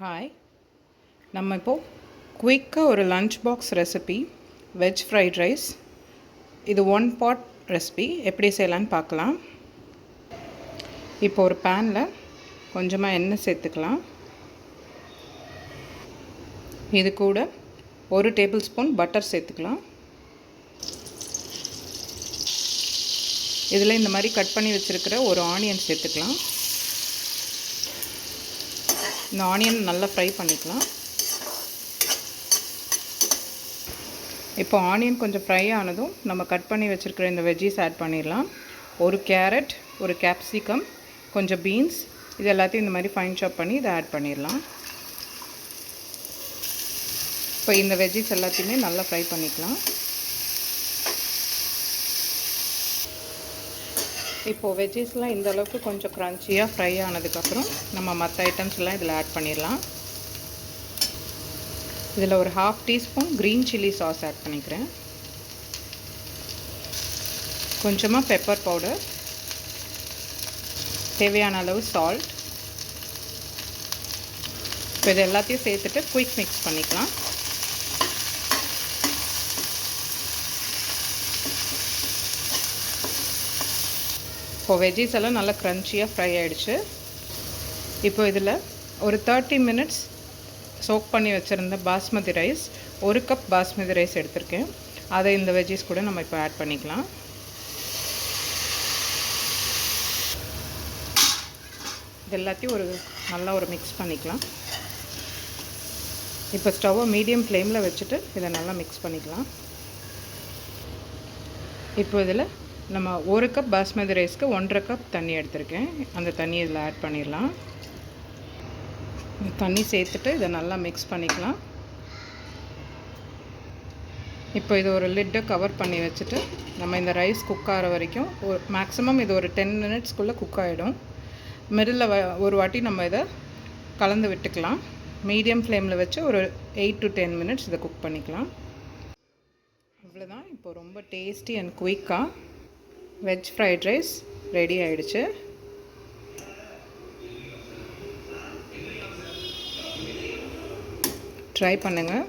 Hi நம்ம இப்போது குயிக்காக ஒரு lunch box recipe veg fried rice இது ஒன் பாட் ரெசிபி எப்படி செய்யலான்னு பார்க்கலாம். இப்போ ஒரு பேனில் கொஞ்சமாக எண்ணெய் சேர்த்துக்கலாம். இது கூட ஒரு டேபிள் ஸ்பூன் பட்டர் சேர்த்துக்கலாம். இதில் இந்த மாதிரி கட் பண்ணி வச்சுருக்கிற ஒரு ஆனியன் சேர்த்துக்கலாம். இந்த ஆனியன் நல்லா ஃப்ரை பண்ணிக்கலாம். இப்போ ஆனியன் கொஞ்சம் ஃப்ரை ஆனதும் நம்ம கட் பண்ணி வச்சுருக்கிற இந்த வெஜ்ஜீஸ் ஆட் பண்ணிடலாம். ஒரு கேரட் ஒரு கேப்சிகம் கொஞ்சம் பீன்ஸ் இது எல்லாத்தையும் இந்த மாதிரி ஃபைன் சாப் பண்ணி இதை ஆட் பண்ணிடலாம். இப்போ இந்த வெஜ்ஜீஸ் எல்லாத்தையுமே நல்லா ஃப்ரை பண்ணிக்கலாம். இப்போது வெஜ்ஜீஸ்லாம் இந்த அளவுக்கு கொஞ்சம் க்ரன்ச்சியாக ஃப்ரை ஆனதுக்கப்புறம் நம்ம மற்ற ஐட்டம்ஸ்லாம் இதில் ஆட் பண்ணிடலாம். இதில் ஒரு half teaspoon green chilli sauce add பண்ணிக்கிறேன். கொஞ்சமாக பெப்பர் பவுடர் தேவையான அளவு சால்ட் இப்போ இது எல்லாத்தையும் சேர்த்துட்டு குயிக் மிக்ஸ் பண்ணிக்கலாம். இப்போது வெஜ்ஜீஸ் எல்லாம் நல்லா க்ரன்ச்சியாக ஃப்ரை ஆகிடுச்சு இப்போ இதில் ஒரு தேர்ட்டி மினிட்ஸ் சோக் பண்ணி வச்சுருந்த பாஸ்மதி ரைஸ் ஒரு கப் பாஸ்மதி ரைஸ் எடுத்திருக்கேன். அதை இந்த வெஜ்ஜீஸ் கூட நம்ம இப்போ ஆட் பண்ணிக்கலாம். இது எல்லாத்தையும் ஒரு நல்லா ஒரு மிக்ஸ் பண்ணிக்கலாம். இப்போ ஸ்டவ்வை மீடியம் ஃப்ளேமில் வச்சுட்டு இதை நல்லா மிக்ஸ் பண்ணிக்கலாம். இப்போ இதில் நம்ம ஒரு கப் பாஸ்மதி ரைஸ்க்கு ஒன்றரை கப் தண்ணி எடுத்திருக்கேன். அந்த தண்ணி இதில் ஆட் பண்ணிடலாம். தண்ணி சேர்த்துட்டு இதை நல்லா மிக்ஸ் பண்ணிக்கலாம். இப்போ இது ஒரு லிட்டை கவர் பண்ணி வச்சுட்டு நம்ம இந்த ரைஸ் குக் ஆகிற வரைக்கும் ஒரு மேக்ஸிமம் இது ஒரு டென் மினிட்ஸ்க்குள்ளே குக் ஆகிடும் மிடில் வ ஒரு வாட்டி நம்ம இதை கலந்து விட்டுக்கலாம். மீடியம் ஃப்ளேமில் வச்சு ஒரு எயிட் டு டென் மினிட்ஸ் இதை குக் பண்ணிக்கலாம். அவ்வளோதான் இப்போ ரொம்ப டேஸ்டி அண்ட் குயிக்காக வெஜ் ஃப்ரைட் ரைஸ் ரெடி ஆயிடுச்சு. ட்ரை பண்ணுங்கள்